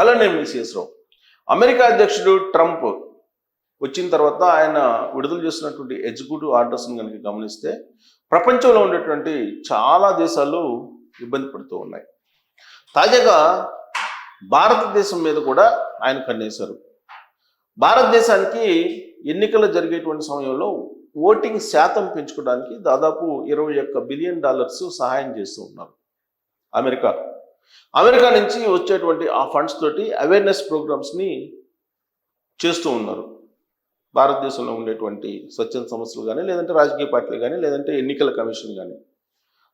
Hello నేను మీ CS Rao America అధ్యక్షుడు ట్రంప్ వచ్చిన తర్వాత ఆయన విడుదల చేసినటువంటి ఎగ్జిక్యూటివ్ ఆర్డర్స్ని కనుక గమనిస్తే ప్రపంచంలో ఉండేటువంటి చాలా దేశాలు ఇబ్బంది పడుతూ ఉన్నాయి. తాజాగా భారతదేశం మీద కూడా ఆయన కన్నేశారు. భారతదేశానికి ఎన్నికలు జరిగేటువంటి సమయంలో ఓటింగ్ శాతం పెంచుకోవడానికి దాదాపు ఇరవై ఒక్క బిలియన్ డాలర్స్ సహాయం చేస్తూ ఉన్నారు అమెరికా. అమెరికా నుంచి వచ్చేటువంటి ఆ ఫండ్స్ తోటి అవేర్నెస్ ప్రోగ్రామ్స్ని చేస్తూ ఉన్నారు. భారతదేశంలో ఉండేటువంటి స్వచ్ఛంద సంస్థలు కానీ లేదంటే రాజకీయ పార్టీలు కానీ లేదంటే ఎన్నికల కమిషన్ కానీ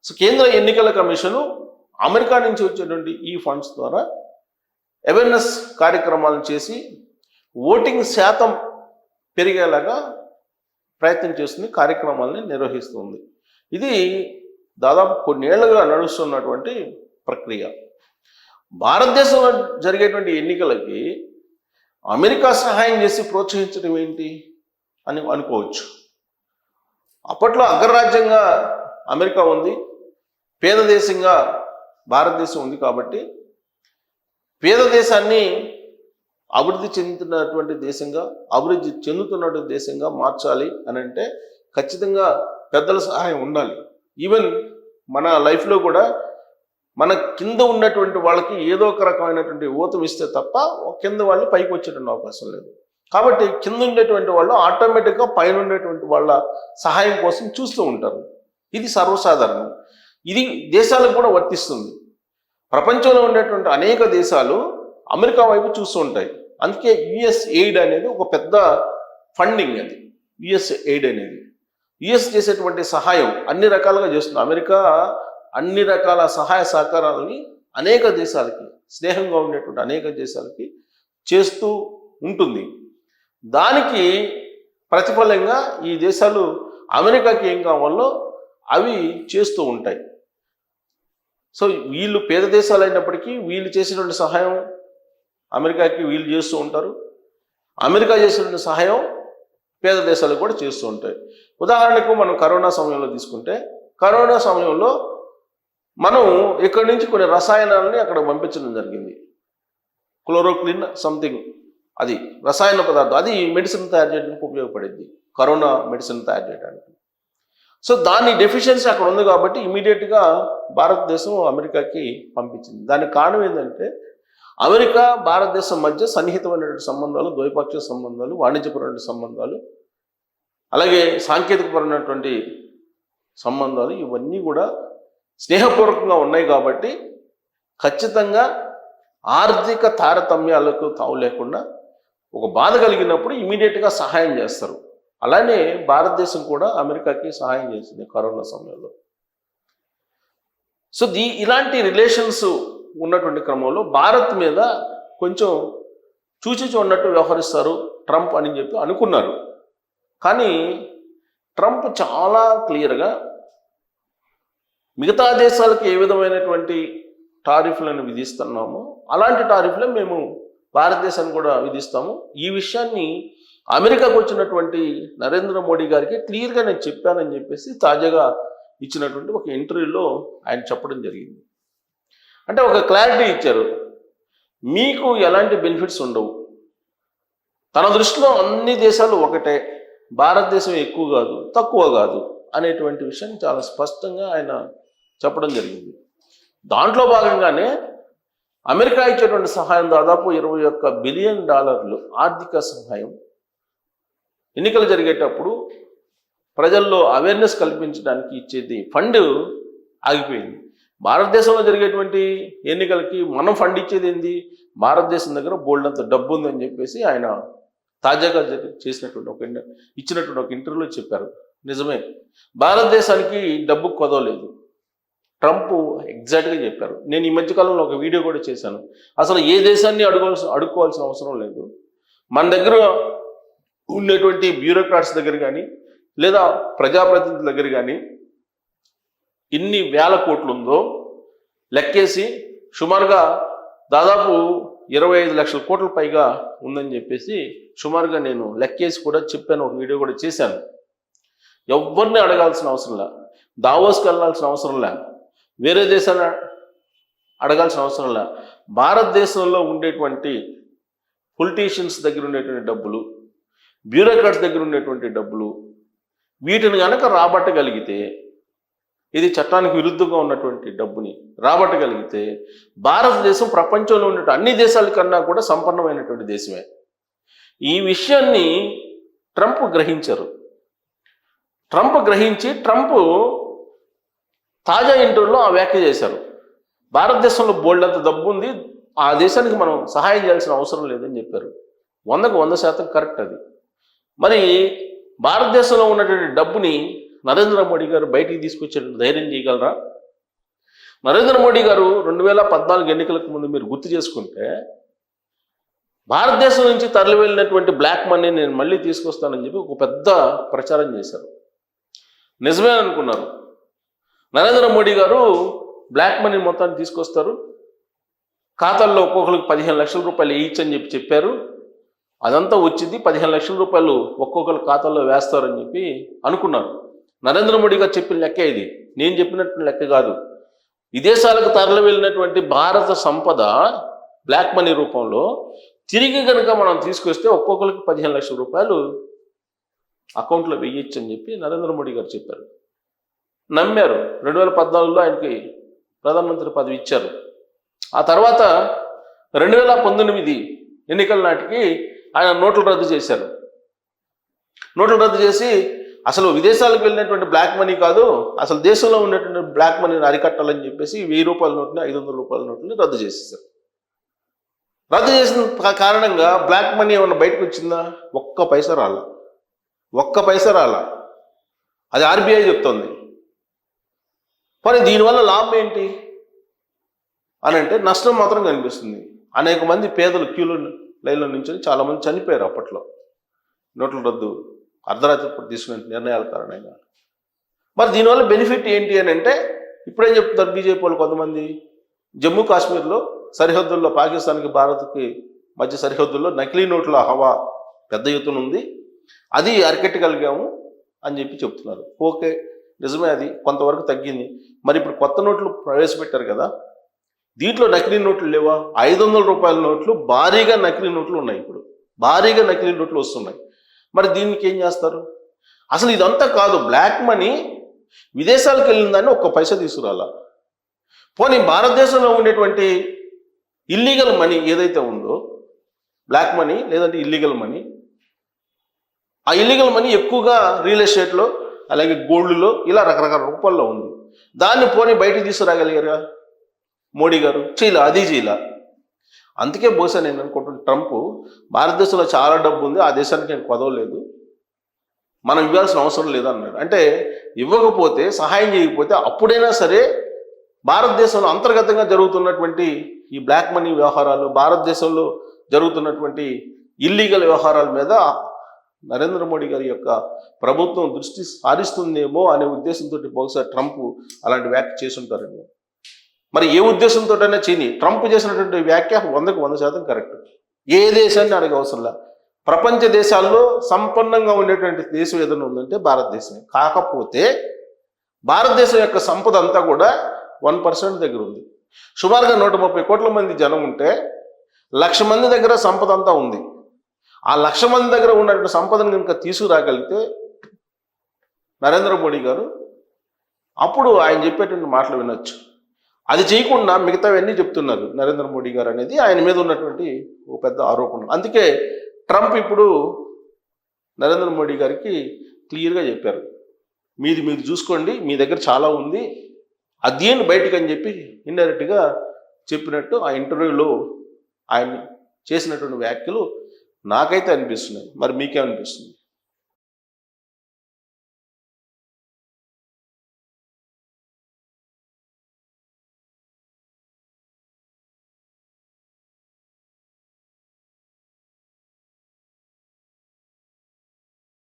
సో కేంద్ర ఎన్నికల కమిషను అమెరికా నుంచి వచ్చేటువంటి ఈ ఫండ్స్ ద్వారా అవేర్నెస్ కార్యక్రమాలను చేసి ఓటింగ్ శాతం పెరిగేలాగా ప్రయత్నం చేస్తుంది కార్యక్రమాలని నిర్వహిస్తుంది. ఇది దాదాపు కొన్నేళ్ళుగా నడుస్తున్నటువంటి ప్రక్రియ. భారతదేశంలో జరిగేటువంటి ఎన్నికలకి అమెరికా సహాయం చేసి ప్రోత్సహించడం ఏంటి అని అనుకోవచ్చు. అప్పట్లో అగ్రరాజ్యంగా అమెరికా ఉంది పేద దేశంగా భారతదేశం ఉంది కాబట్టి పేద దేశాన్ని అభివృద్ధి చెందుతున్నటువంటి దేశంగా అభివృద్ధి చెందుతున్నటువంటి దేశంగా మార్చాలి అని అంటే ఖచ్చితంగా పెద్దల సహాయం ఉండాలి. ఈవెన్ మన లైఫ్లో కూడా మన కింద ఉన్నటువంటి వాళ్ళకి ఏదో ఒక రకమైనటువంటి ఊతం ఇస్తే తప్ప కింద వాళ్ళు పైకి వచ్చేటువంటి అవకాశం లేదు. కాబట్టి కింద ఉండేటువంటి వాళ్ళు ఆటోమేటిక్గా పైన ఉండేటువంటి వాళ్ళ సహాయం కోసం చూస్తూ ఉంటారు. ఇది సర్వసాధారణం. ఇది దేశాలకు కూడా వర్తిస్తుంది. ప్రపంచంలో ఉండేటువంటి అనేక దేశాలు అమెరికా వైపు చూస్తూ ఉంటాయి. అందుకే యుఎస్ ఎయిడ్ అనేది ఒక పెద్ద ఫండింగ్ అది. యుఎస్ ఎయిడ్ అనేది. యుఎస్ చేసేటువంటి సహాయం అన్ని రకాలుగా చేస్తుంది. అమెరికా అన్ని రకాల సహాయ సహకారాలని అనేక దేశాలకి స్నేహంగా ఉండేటువంటి అనేక దేశాలకి చేస్తూ ఉంటుంది. దానికి ప్రతిఫలంగా ఈ దేశాలు అమెరికాకి ఏం కావాలో అవి చేస్తూ ఉంటాయి. సో వీళ్ళు పేద దేశాలు అయినప్పటికీ వీళ్ళు చేసినటువంటి సహాయం అమెరికాకి వీళ్ళు చేస్తూ ఉంటారు. అమెరికా చేసినటువంటి సహాయం పేద దేశాలు కూడా చేస్తూ ఉంటాయి. ఉదాహరణకు మనం కరోనా సమయంలో తీసుకుంటే కరోనా సమయంలో మనం ఇక్కడి నుంచి కొన్ని రసాయనాలని అక్కడ పంపించడం జరిగింది. క్లోరోక్లిన్ సంథింగ్ అది రసాయన పదార్థం. అది మెడిసిన్ తయారు చేయడానికి ఉపయోగపడింది. కరోనా మెడిసిన్ తయారు చేయడానికి. సో దాని డెఫిషియన్సీ అక్కడ ఉంది కాబట్టి ఇమీడియట్గా భారతదేశం అమెరికాకి పంపించింది. దానికి కారణం ఏంటంటే అమెరికా భారతదేశం మధ్య సన్నిహితమైనటువంటి సంబంధాలు ద్వైపాక్షిక సంబంధాలు వాణిజ్యపరమైన సంబంధాలు అలాగే సాంకేతికపరమైనటువంటి సంబంధాలు ఇవన్నీ కూడా స్నేహపూర్వకంగా ఉన్నాయి కాబట్టి ఖచ్చితంగా ఆర్థిక తారతమ్యాలకు తావు లేకుండా ఒక బాధ కలిగినప్పుడు ఇమీడియట్గా సహాయం చేస్తారు. అలానే భారతదేశం కూడా అమెరికాకి సహాయం చేసింది కరోనా సమయంలో. సో దీ ఇలాంటి రిలేషన్స్ ఉన్నటువంటి క్రమంలో భారత్ మీద కొంచెం చూచి చూడనట్టు వ్యవహరిస్తారు ట్రంప్ అని చెప్పి అనుకున్నారు. కానీ ట్రంప్ చాలా క్లియర్గా మిగతా దేశాలకు ఏ విధమైనటువంటి టారిఫ్లను విధిస్తున్నామో అలాంటి టారిఫ్లే మేము భారతదేశాన్ని కూడా విధిస్తాము. ఈ విషయాన్ని అమెరికాకు వచ్చినటువంటి నరేంద్ర మోడీ గారికి క్లియర్గా నేను చెప్పానని చెప్పేసి తాజాగా ఇచ్చినటువంటి ఒక ఇంటర్వ్యూలో ఆయన చెప్పడం జరిగింది. అంటే ఒక క్లారిటీ ఇచ్చారు. మీకు ఎలాంటి బెనిఫిట్స్ ఉండవు. తన దృష్టిలో అన్ని దేశాలు ఒకటే. భారతదేశం ఎక్కువ కాదు తక్కువ కాదు అనేటువంటి విషయాన్ని చాలా స్పష్టంగా ఆయన చెప్పడం జరిగింది. దాంట్లో భాగంగానే అమెరికా ఇచ్చేటువంటి సహాయం దాదాపు ఇరవై ఒక్క బిలియన్ డాలర్లు ఆర్థిక సహాయం ఎన్నికలు జరిగేటప్పుడు ప్రజల్లో అవేర్నెస్ కల్పించడానికి ఇచ్చేది ఫండ్ ఆగిపోయింది. భారతదేశంలో జరిగేటువంటి ఎన్నికలకి మనం ఫండ్ ఇచ్చేది ఏంది? భారతదేశం దగ్గర బోల్డ్ అంత డబ్బు ఉందని చెప్పేసి ఆయన తాజాగా చేసినటువంటి ఒక ఇచ్చినటువంటి ఒక ఇంటర్వ్యూలో చెప్పారు. నిజమే. భారతదేశానికి డబ్బు కొదవలేదు. ట్రంప్ ఎగ్జాక్ట్గా చెప్పారు. నేను ఈ మధ్యకాలంలో ఒక వీడియో కూడా చేశాను. అసలు ఏ దేశాన్ని అడుగవలసిన అడుక్కోవాల్సిన అవసరం లేదు. మన దగ్గర ఉండేటువంటి బ్యూరోక్రాట్స్ దగ్గర కానీ లేదా ప్రజాప్రతినిధుల దగ్గర కానీ ఇన్ని వేల కోట్లు ఉందో లెక్కేసి సుమారుగా దాదాపు ఇరవై ఐదు లక్షల కోట్ల పైగా ఉందని చెప్పేసి సుమారుగా నేను లెక్కేసి కూడా చెప్పాను ఒక వీడియో కూడా చేశాను. ఎవరిని అడగాల్సిన అవసరం లే. దావోస్కి వెళ్ళాల్సిన అవసరం లే. వేరే దేశాల అడగాల్సిన అవసరం లే. భారతదేశంలో ఉండేటువంటి పొలిటీషియన్స్ దగ్గర ఉండేటువంటి డబ్బులు బ్యూరోక్రాట్స్ దగ్గర ఉండేటువంటి డబ్బులు వీటిని కనుక రాబట్టగలిగితే ఇది చట్టానికి విరుద్ధంగా ఉన్నటువంటి డబ్బుని రాబట్టగలిగితే భారతదేశం ప్రపంచంలో ఉన్న అన్ని దేశాల కన్నా కూడా సంపన్నమైనటువంటి దేశమే. ఈ విషయాన్ని ట్రంప్ గ్రహించరు. ట్రంప్ గ్రహించి ట్రంప్ తాజా ఇంటర్వ్యూలో ఆ వ్యాఖ్య చేశారు. భారతదేశంలో బోల్డ్ అంత డబ్బు ఉంది ఆ దేశానికి మనం సహాయం చేయాల్సిన అవసరం లేదని చెప్పారు. వందకు వంద శాతం కరెక్ట్ అది. మరి భారతదేశంలో ఉన్నటువంటి డబ్బుని నరేంద్ర మోడీ గారు బయటికి తీసుకొచ్చే ధైర్యం చేయగలరా? నరేంద్ర మోడీ గారు రెండు వేల పద్నాలుగు ఎన్నికలకు ముందు మీరు గుర్తు చేసుకుంటే భారతదేశం నుంచి తరలి వెళ్ళినటువంటి బ్లాక్ మనీ నేను మళ్ళీ తీసుకొస్తానని చెప్పి ఒక పెద్ద ప్రచారం చేశారు. నిజమే అనుకున్నారు. నరేంద్ర మోడీ గారు బ్లాక్ మనీ మొత్తాన్ని తీసుకొస్తారు. ఖాతాల్లో ఒక్కొక్కరికి పదిహేను లక్షల రూపాయలు ఇచ్చి అని చెప్పి చెప్పారు. అదంతా వచ్చింది పదిహేను లక్షల రూపాయలు ఒక్కొక్కరి ఖాతాల్లో వేస్తారని చెప్పి అనుకున్నారు. నరేంద్ర మోడీ గారు చెప్పిన లెక్క ఇది. నేను చెప్పినట్టు లెక్క కాదు. విదేశాలకు తరలి వెళ్ళినటువంటి భారత సంపద బ్లాక్ మనీ రూపంలో తిరిగి కనుక మనం తీసుకొస్తే ఒక్కొక్కరికి పదిహేను లక్షల రూపాయలు అకౌంట్లో వెయ్యొచ్చు అని చెప్పి నరేంద్ర మోడీ గారు చెప్పారు. నమ్మారు. రెండు వేల పద్నాలుగులో ఆయనకి ప్రధానమంత్రి పదవి ఇచ్చారు. ఆ తర్వాత రెండు వేల పంతొమ్మిది ఎన్నికల నాటికి ఆయన నోట్లు రద్దు చేశారు. నోట్లు రద్దు చేసి అసలు విదేశాలకు వెళ్ళినటువంటి బ్లాక్ మనీ కాదు అసలు దేశంలో ఉన్నటువంటి బ్లాక్ మనీని అరికట్టాలని చెప్పేసి వెయ్యి రూపాయల నోట్ని ఐదు వందల రూపాయల నోట్ని రద్దు చేసేసారు రద్దు చేసిన కారణంగా బ్లాక్ మనీ ఏమన్నా బయటకు వచ్చిందా? ఒక్క పైసా రాల. ఒక్క పైసా రాల. అది ఆర్బీఐ చెప్తోంది. మరి దీనివల్ల లాభం ఏంటి? అని అంటే నష్టం మాత్రం కనిపిస్తుంది. అనేక మంది పేదలు క్యూలో లైన్లో నుంచి చాలా మంది చనిపోయారు అప్పట్లో. నోట్ల రద్దు అర్ధరాత్రి తీసుకునే నిర్ణయాల కారణంగా. మరి దీనివల్ల బెనిఫిట్ ఏంటి అని అంటే ఇప్పుడేం చెప్తున్నారు బీజేపీ వాళ్ళు కొంతమంది? జమ్మూ కాశ్మీర్లో సరిహద్దుల్లో పాకిస్తాన్కి భారత్కి మధ్య సరిహద్దుల్లో నకిలీ నోట్ల హవా పెద్ద ఎత్తున ఉంది. అది అరికెట్టగలిగాము అని చెప్పి చెప్తున్నారు. ఓకే నిజమే అది కొంతవరకు తగ్గింది. మరి ఇప్పుడు కొత్త నోట్లు ప్రవేశపెట్టారు కదా దీంట్లో నకిలీ నోట్లు లేవా? ఐదు వందల రూపాయల నోట్లు భారీగా నకిలీ నోట్లు ఉన్నాయి ఇప్పుడు. భారీగా నకిలీ నోట్లు వస్తున్నాయి. మరి దీనికి ఏం చేస్తారు? అసలు ఇదంతా కాదు బ్లాక్ మనీ విదేశాలకు వెళ్ళిందని ఒక్క పైసా తీసుకురాలా? పోనీ భారతదేశంలో ఉండేటువంటి ఇల్లీగల్ మనీ ఏదైతే ఉందో బ్లాక్ మనీ లేదంటే ఇల్లీగల్ మనీ ఆ ఇల్లీగల్ మనీ ఎక్కువగా రియల్ ఎస్టేట్లో అలాగే గోల్డ్లో ఇలా రకరకాల రూపాల్లో ఉంది. దాన్ని పోనీ బయటికి తీసుకురాగలిగారా మోడీ గారు? చీల అది చీల. అందుకే బహుశా నేను అనుకుంటున్నాను ట్రంప్ భారతదేశంలో చాలా డబ్బు ఉంది ఆ దేశానికి నేను కొదవలేదు మనం ఇవ్వాల్సిన అవసరం లేదు అన్నాడు. అంటే ఇవ్వకపోతే సహాయం చేయకపోతే అప్పుడైనా సరే భారతదేశంలో అంతర్గతంగా జరుగుతున్నటువంటి ఈ బ్లాక్ మనీ వ్యవహారాలు భారతదేశంలో జరుగుతున్నటువంటి ఇల్లీగల్ వ్యవహారాల మీద నరేంద్ర మోడీ గారి యొక్క ప్రభుత్వం దృష్టి సారిస్తుందేమో అనే ఉద్దేశంతో బహుశా ట్రంప్ అలాంటి వ్యాఖ్య చేసి మరి ఏ ఉద్దేశంతోటైనా చేయని ట్రంప్ చేసినటువంటి వ్యాఖ్య వందకు వంద శాతం కరెక్ట్. ఏ దేశాన్ని అడగ అవసరంలా ప్రపంచ దేశాల్లో సంపన్నంగా ఉండేటువంటి దేశం ఏదైనా ఉందంటే భారతదేశమే. కాకపోతే భారతదేశం యొక్క సంపద అంతా కూడా వన్ పర్సెంట్ దగ్గర ఉంది. సుమారుగా నూట ముప్పై కోట్ల మంది జనం ఉంటే లక్ష మంది దగ్గర సంపద అంతా ఉంది. ఆ లక్ష మంది దగ్గర ఉన్నటువంటి సంపదను కనుక తీసుకురాగలిగితే నరేంద్ర మోడీ గారు అప్పుడు ఆయన చెప్పేటువంటి మాటలు వినొచ్చు. అది చేయకుండా మిగతావన్నీ చెప్తున్నారు నరేంద్ర మోడీ గారు అనేది. ఆయన మీద ఉన్నటువంటి ఒక పెద్ద ఆరోపణ. అందుకే ట్రంప్ ఇప్పుడు నరేంద్ర మోడీ గారికి క్లియర్గా చెప్పారు. మీది మీరు చూసుకోండి మీ దగ్గర చాలా ఉంది. అదేంటి బయటికి అని చెప్పి ఇండైరెక్ట్గా చెప్పినట్టు ఆ ఇంటర్వ్యూలో ఆయన చేసినటువంటి వ్యాఖ్యలు నాకైతే అనిపిస్తున్నాయి మరి మీకేమనిపిస్తుంది